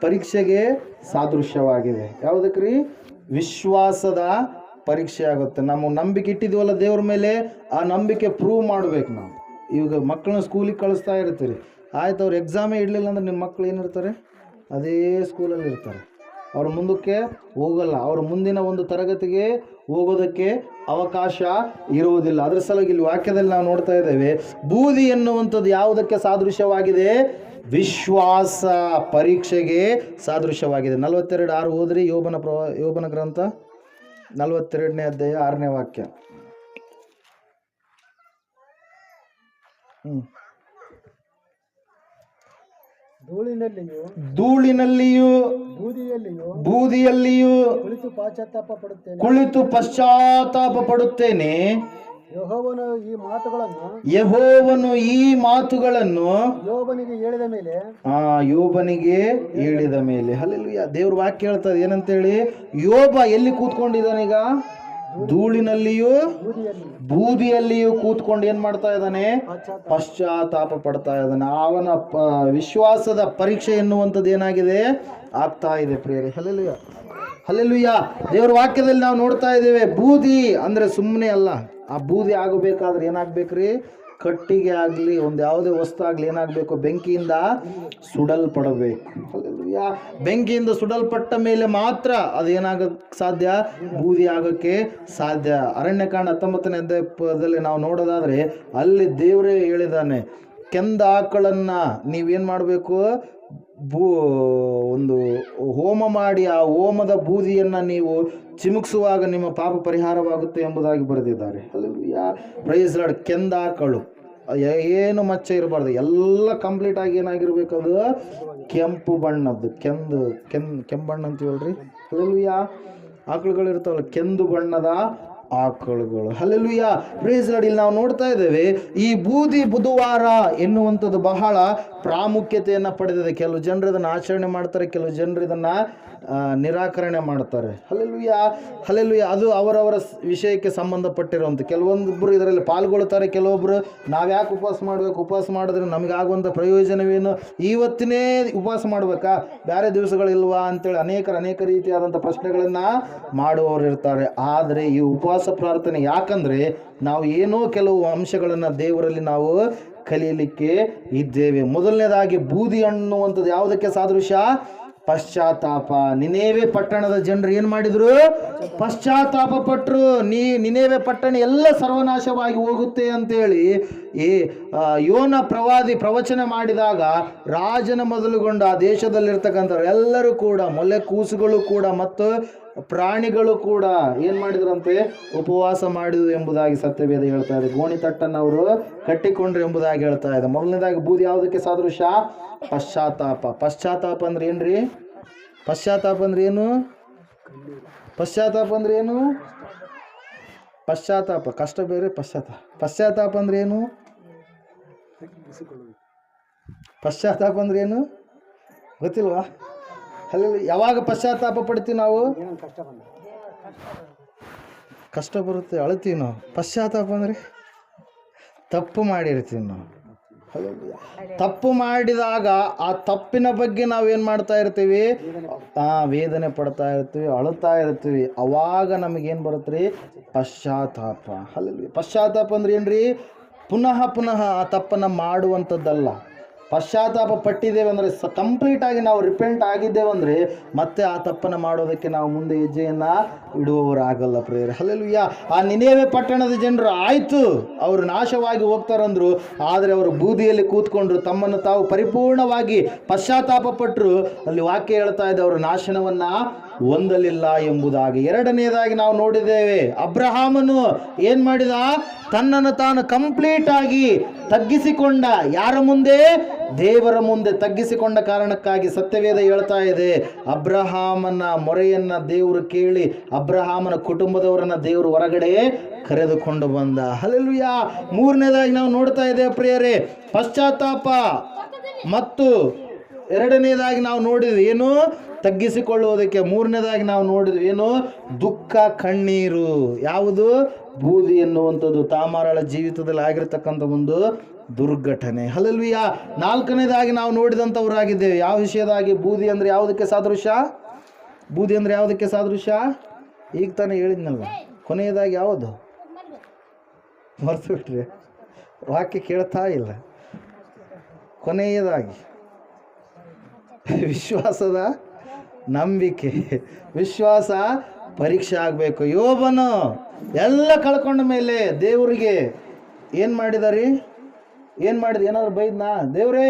ಪರೀಕ್ಷೆಗೆ ಸಾದೃಶ್ಯವಾಗಿದೆ. ಯಾವುದಕ್ಕೆ ರೀ ವಿಶ್ವಾಸದ ಪರೀಕ್ಷೆ ಆಗುತ್ತೆ. ನಮ್ಮ ನಂಬಿಕೆ ಇಟ್ಟಿದ್ದೀವಲ್ಲ ದೇವ್ರ ಮೇಲೆ, ಆ ನಂಬಿಕೆ ಪ್ರೂವ್ ಮಾಡ್ಬೇಕು ನಾವು. ಇವಾಗ ಮಕ್ಕಳನ್ನ ಸ್ಕೂಲಿಗೆ ಕಳಿಸ್ತಾ ಇರ್ತೀರಿ. ಆಯ್ತು, ಅವ್ರು ಎಕ್ಸಾಮೇ ಇಡಲಿಲ್ಲ ಅಂದ್ರೆ ನಿಮ್ಮ ಮಕ್ಕಳು ಏನಿರ್ತಾರೆ ಅದೇ ಸ್ಕೂಲಲ್ಲಿ ಇರ್ತಾರೆ. ಅವ್ರ ಮುಂದಕ್ಕೆ ಹೋಗಲ್ಲ. ಅವ್ರ ಮುಂದಿನ ಒಂದು ತರಗತಿಗೆ ಹೋಗೋದಕ್ಕೆ ಅವಕಾಶ ಇರುವುದಿಲ್ಲ. ಅದರ ಸಲುವಾಗಿ ಇಲ್ಲಿ ವಾಕ್ಯದಲ್ಲಿ ನಾವು ನೋಡ್ತಾ ಇದ್ದೇವೆ, ಬೂದಿ ಎನ್ನುವಂಥದ್ದು ಯಾವುದಕ್ಕೆ ಸಾದೃಶ್ಯವಾಗಿದೆ? ವಿಶ್ವಾಸ ಪರೀಕ್ಷೆಗೆ ಸಾದೃಶ್ಯವಾಗಿದೆ. ನಲವತ್ತೆರಡು ಆರು ಹೋದ್ರಿ ಯೋಬನ ಪ್ರ ಯೋಬನ ಗ್ರಂಥ. ನಲವತ್ತೆರಡನೇ ಅಧ್ಯಾಯ, ಆರನೇ ವಾಕ್ಯ. ಹ್ಮ್. ಧೂಳಿನಲ್ಲಿಯೂ ಧೂಳಿನಲ್ಲಿಯೂ ಬೂದಿಯಲ್ಲಿಯೂ ಬೂದಿಯಲ್ಲಿಯೂ ಕುಳಿತು ಪಾಶ್ಚಾತ್ತಾಪ ಪಡುತ್ತೇನೆ ಕುಳಿತು ಪಶ್ಚಾತ್ತಾಪ ಪಡುತ್ತೇನೆ ಯಹೋವನು ಈ ಮಾತುಗಳನ್ನು ಯಹೋವನು ಈ ಮಾತುಗಳನ್ನು ಯೋಬನಿಗೆ ಹೇಳಿದ ಮೇಲೆ ಆ ಯೋಬನಿಗೆ ಹೇಳಿದ ಮೇಲೆ. ಹಲ್ಲೆಲೂಯ ದೇವ್ರ ವಾಕ್ಯ ಹೇಳ್ತದೆ ಏನಂತೇಳಿ? ಯೋಬ ಎಲ್ಲಿ ಕೂತ್ಕೊಂಡಿದ್ದಾನೀಗ ಧೂಳಿನಲ್ಲಿಯೂ ಬೂದಿಯಲ್ಲಿ ಬೂದಿಯಲ್ಲಿಯೂ ಕೂತ್ಕೊಂಡು ಏನ್ ಮಾಡ್ತಾ ಇದ್ದಾನೆ? ಪಾಶ್ಚಾತ್ತಾಪ ಪಡ್ತಾ ಇದ್ದಾನೆ. ಅವನ ವಿಶ್ವಾಸದ ಪರೀಕ್ಷೆ ಎನ್ನುವಂಥದ್ದು ಏನಾಗಿದೆ? ಆಗ್ತಾ ಇದೆ ಪ್ರಿಯರೇ. ಹಲಲುಯ್ಯ ಹಲಲುಯ್ಯ ದೇವರ ವಾಕ್ಯದಲ್ಲಿ ನಾವು ನೋಡ್ತಾ ಇದ್ದೇವೆ, ಬೂದಿ ಅಂದ್ರೆ ಸುಮ್ಮನೆ ಅಲ್ಲ. ಆ ಬೂದಿ ಆಗಬೇಕಾದ್ರೆ ಏನಾಗ್ಬೇಕ್ರಿ? ಕಟ್ಟಿಗೆ ಆಗಲಿ, ಒಂದು ಯಾವುದೇ ವಸ್ತು ಆಗಲಿ ಏನಾಗಬೇಕು? ಬೆಂಕಿಯಿಂದ ಸುಡಲ್ಪಡಬೇಕು. ಯಾ ಬೆಂಕಿಯಿಂದ ಸುಡಲ್ಪಟ್ಟ ಮೇಲೆ ಮಾತ್ರ ಅದೇನಾಗಕ್ಕೆ ಸಾಧ್ಯ? ಬೂದಿ ಆಗೋಕ್ಕೆ ಸಾಧ್ಯ. ಅರಣ್ಯಕಾಂಡ ಹತ್ತೊಂಬತ್ತನೇ ಅಧ್ಯಾಯದಲ್ಲಿ ನಾವು ನೋಡೋದಾದ್ರೆ, ಅಲ್ಲಿ ದೇವರೇ ಹೇಳಿದಾನೆ ಕೆಂದ ಆಕಳನ್ನು ನೀವೇನು ಮಾಡಬೇಕು? ಬೂ ಒಂದು ಹೋಮ ಮಾಡಿ ಆ ಹೋಮದ ಬೂದಿಯನ್ನು ನೀವು ಚಿಮುಕಿಸುವಾಗ ನಿಮ್ಮ ಪಾಪ ಪರಿಹಾರವಾಗುತ್ತೆ ಎಂಬುದಾಗಿ ಬರೆದಿದ್ದಾರೆ. ಪ್ರೈಸ್ ಲಾಡ್ ಕೆಂದ ಆಕಳು ಏ- ಏನು ಮಚ್ಚ ಇರಬಾರ್ದು. ಎಲ್ಲ ಕಂಪ್ಲೀಟ್ ಆಗಿ ಏನಾಗಿರ್ಬೇಕು ಅದು ಕೆಂಪು ಬಣ್ಣದ್ದು. ಕೆಂದು, ಕೆಂ, ಕೆಂಪು ಬಣ್ಣ ಅಂತೀವಲ್ರಿ? ಅಲ್ಲೂಯ ಆಕಳುಗಳು ಇರ್ತಾವಲ್ಲ, ಕೆಂದು ಬಣ್ಣದ ಆಕಳುಗಳು. ಹಲ್ಲೆಲುಯ್ಯ ಪ್ರೈಸ್ ಲಾಡ್ ಇಲ್ಲಿ ನಾವು ನೋಡ್ತಾ ಇದ್ದೇವೆ, ಈ ಬೂದಿ ಬುಧವಾರ ಎನ್ನುವಂಥದ್ದು ಬಹಳ ಪ್ರಾಮುಖ್ಯತೆಯನ್ನು ಪಡೆದಿದೆ. ಕೆಲವು ಜನರು ಇದನ್ನು ಆಚರಣೆ ಮಾಡ್ತಾರೆ, ಕೆಲವು ಜನರು ಇದನ್ನು ನಿರಾಕರಣೆ ಮಾಡ್ತಾರೆ. ಹಲ್ಲೆಲುಯ್ಯ ಹಲ್ಲೆಲುಯ್ಯ ಅದು ಅವರವರ ವಿಷಯಕ್ಕೆ ಸಂಬಂಧಪಟ್ಟಿರುವಂಥ ಕೆಲವೊಂದೊಬ್ಬರು ಇದರಲ್ಲಿ ಪಾಲ್ಗೊಳ್ತಾರೆ ಕೆಲವೊಬ್ಬರು ನಾವ್ಯಾಕೆ ಉಪವಾಸ ಮಾಡಬೇಕು, ಉಪವಾಸ ಮಾಡಿದ್ರೆ ನಮಗಾಗುವಂಥ ಪ್ರಯೋಜನವೇನು? ಇವತ್ತಿನೇ ಉಪವಾಸ ಮಾಡಬೇಕಾ? ಬೇರೆ ದಿವಸಗಳಿಲ್ವಾ ಅಂತೇಳಿ ಅನೇಕರು, ಅನೇಕ ರೀತಿಯಾದಂಥ ಪ್ರಶ್ನೆಗಳನ್ನು ಮಾಡುವವರು ಇರ್ತಾರೆ. ಆದರೆ ಈ ಉಪವಾಸ ಪ್ರಾರ್ಥನೆ ಯಾಕಂದರೆ, ನಾವು ಏನೋ ಕೆಲವು ಅಂಶಗಳನ್ನು ದೇವರಲ್ಲಿ ನಾವು ಕಲಿಯಲಿಕ್ಕೆ ಇದ್ದೇವೆ. ಮೊದಲನೇದಾಗಿ ಬೂದಿ ಅನ್ನುವಂಥದ್ದು ಯಾವುದಕ್ಕೆ ಸಾದೃಶ್ಯ? ಪಶ್ಚಾತ್ತಾಪ. ನಿನೇವೆ ಪಟ್ಟಣದ ಜನರು ಏನು ಮಾಡಿದ್ರು? ಪಶ್ಚಾತ್ತಾಪ ಪಟ್ಟರು ನೀ ನಿನೇವೆ ಪಟ್ಟಣ ಎಲ್ಲ ಸರ್ವನಾಶವಾಗಿ ಹೋಗುತ್ತೆ ಅಂತೇಳಿ ಈ ಯೋನ ಪ್ರವಾದಿ ಪ್ರವಚನ ಮಾಡಿದಾಗ ರಾಜನ ಮೊದಲುಗೊಂಡು ಆ ದೇಶದಲ್ಲಿರ್ತಕ್ಕಂಥವ್ರು ಎಲ್ಲರೂ ಕೂಡ, ಮೊಲೆ ಕೂಸುಗಳು ಕೂಡ ಮತ್ತು ಪ್ರಾಣಿಗಳು ಕೂಡ ಏನು ಮಾಡಿದ್ರಂತೆ ಉಪವಾಸ ಮಾಡಿದ್ರು ಎಂಬುದಾಗಿ ಸತ್ಯವೇದ ಹೇಳ್ತಾ ಇದೆ. ಗೋಣಿ ತಟ್ಟನ್ನು ಅವರು ಕಟ್ಟಿಕೊಂಡ್ರು ಎಂಬುದಾಗಿ ಹೇಳ್ತಾ ಇದೆ. ಮೊದಲನೇದಾಗಿ ಬೂದಿ ಯಾವುದಕ್ಕೆ ಸಾದೃಶ ಪಶ್ಚಾತ್ತಾಪ. ಪಶ್ಚಾತ್ತಾಪ ಅಂದ್ರೆ ಏನ್ರಿ? ಪಶ್ಚಾತ್ತಾಪ ಅಂದ್ರೆ ಏನು? ಪಶ್ಚಾತ್ತಾಪ ಅಂದ್ರೆ ಏನು? ಪಶ್ಚಾತ್ತಾಪ. ಕಷ್ಟ ಬೇರೆ, ಪಶ್ಚಾತ್ತಾಪ. ಪಶ್ಚಾತ್ತಾಪ ಅಂದ್ರೆ ಏನು? ಪಶ್ಚಾತ್ತಾಪ ಅಂದ್ರೆ ಏನು? ಗೊತ್ತಿಲ್ವಾ? ಅಲ್ಲಿ ಯಾವಾಗ ಪಶ್ಚಾತ್ತಾಪ ಪಡ್ತೀವಿ ನಾವು? ಏನೋ ಕಷ್ಟ ಬರುತ್ತೆ ಅಳ್ತೀವಿ ನಾವು. ಪಶ್ಚಾತ್ತಾಪ ಅಂದರೆ ತಪ್ಪು ಮಾಡಿರ್ತೀವಿ ನಾವು? ತಪ್ಪು ಮಾಡಿದಾಗ ಆ ತಪ್ಪಿನ ಬಗ್ಗೆ ನಾವೇನು ಮಾಡ್ತಾ ಇರ್ತೀವಿ? ಆ ವೇದನೆ ಪಡ್ತಾ ಇರ್ತೀವಿ ಅಳುತ್ತಾ ಇರ್ತೀವಿ. ಅವಾಗ ನಮಗೇನು ಬರುತ್ತೆ ರೀ ಪಶ್ಚಾತ್ತಾಪ. ಅಲ್ಲಿ ಪಶ್ಚಾತ್ತಾಪ ಅಂದ್ರೆ ರೀ ಪುನಃ ಪುನಃ ಆ ತಪ್ಪನ್ನು ಮಾಡುವಂಥದ್ದಲ್ಲ. ಪಶ್ಚಾತ್ತಾಪ ಪಟ್ಟಿದ್ದೇವೆ ಅಂದರೆ ಸ ಕಂಪ್ಲೀಟಾಗಿ ನಾವು ರಿಪೆಂಟ್ ಆಗಿದ್ದೇವೆ ಅಂದರೆ ಮತ್ತೆ ಆ ತಪ್ಪನ್ನು ಮಾಡೋದಕ್ಕೆ ನಾವು ಮುಂದೆ ಹೆಜ್ಜೆಯನ್ನು ಇಡುವವರಾಗಲ್ಲ ಪ್ರೇಯರ್. ಅಲ್ಲೆಲ್ಲೂಯ್ಯ ಆ ನಿನೇವೆ ಪಟ್ಟಣದ ಜನರು ಆಯಿತು, ಅವರು ನಾಶವಾಗಿ ಹೋಗ್ತಾರಂದ್ರು, ಆದರೆ ಅವರು ಬೂದಿಯಲ್ಲಿ ಕೂತ್ಕೊಂಡ್ರು, ತಮ್ಮನ್ನು ತಾವು ಪರಿಪೂರ್ಣವಾಗಿ ಪಶ್ಚಾತ್ತಾಪ ಪಟ್ಟರು ಅಲ್ಲಿ ವಾಕ್ಯ ಹೇಳ್ತಾ ಇದ್ದ, ಅವರು ನಾಶನವನ್ನು ಹೊಂದಲಿಲ್ಲ ಎಂಬುದಾಗಿ ಎರಡನೆಯದಾಗಿ ನಾವು ನೋಡಿದ್ದೇವೆ. ಅಬ್ರಹಾಮನು ಏನು ಮಾಡಿದ? ತನ್ನನ್ನು ತಾನು ಕಂಪ್ಲೀಟ್ ಆಗಿ ತಗ್ಗಿಸಿಕೊಂಡ. ಯಾರ ಮುಂದೆ? ದೇವರ ಮುಂದೆ ತಗ್ಗಿಸಿಕೊಂಡ ಕಾರಣಕ್ಕಾಗಿ ಸತ್ಯವೇದ ಹೇಳ್ತಾ ಇದೆ. ಅಬ್ರಹಾಮನ ಮೊರೆಯನ್ನ ದೇವರು ಕೇಳಿ ಅಬ್ರಹಾಮನ ಕುಟುಂಬದವರನ್ನ ದೇವರು ಹೊರಗಡೆ ಕರೆದುಕೊಂಡು ಬಂದ. ಹಲಲುಯ ಮೂರನೇದಾಗಿ ನಾವು ನೋಡ್ತಾ ಇದ್ದೇವೆ ಪ್ರಿಯರೇ, ಪಶ್ಚಾತ್ತಾಪ ಮತ್ತು ಎರಡನೇದಾಗಿ ನಾವು ನೋಡಿದ್ವಿ ಏನು? ತಗ್ಗಿಸಿಕೊಳ್ಳುವುದಕ್ಕೆ ಮೂರನೇದಾಗಿ ನಾವು ನೋಡಿದ್ವಿ ಏನು? ದುಃಖ ಕಣ್ಣೀರು. ಯಾವುದು? ಬೂದಿ ಎನ್ನುವಂಥದ್ದು. ತಾಮಾರಳ ಜೀವಿತದಲ್ಲಿ ಆಗಿರತಕ್ಕಂಥ ಒಂದು ದುರ್ಘಟನೆ. ಹಲಲ್ವಿಯ ನಾಲ್ಕನೇದಾಗಿ ನಾವು ನೋಡಿದಂಥವರಾಗಿದ್ದೇವೆ. ಯಾವ ವಿಷಯದಾಗಿ? ಬೂದಿ ಅಂದರೆ ಯಾವುದಕ್ಕೆ ಸಾದೃಶ್ಯ? ಬೂದಿ ಅಂದರೆ ಯಾವುದಕ್ಕೆ ಸಾದೃಶ್ಯ? ಈಗ ತಾನೇ ಹೇಳಿದ್ನಲ್ಲ ಕೊನೆಯದಾಗಿ ಯಾವುದು? ಮರ್ತು ಬಿಟ್ರಿ. ವಾಕ್ಯ ಕೇಳ್ತಾ ಇಲ್ಲ. ಕೊನೆಯದಾಗಿ. ವಿಶ್ವಾಸದ ನಂಬಿಕೆ, ವಿಶ್ವಾಸ ಪರೀಕ್ಷೆ ಆಗಬೇಕು. ಯೋಬನು ಎಲ್ಲ ಕಳ್ಕೊಂಡ ಮೇಲೆ ದೇವರಿಗೆ ಏನು ಮಾಡಿದಾರಿ? ಏನು ಮಾಡಿದ? ಏನಾದ್ರು ಬೈದ್ನಾ? ದೇವ್ರೇ,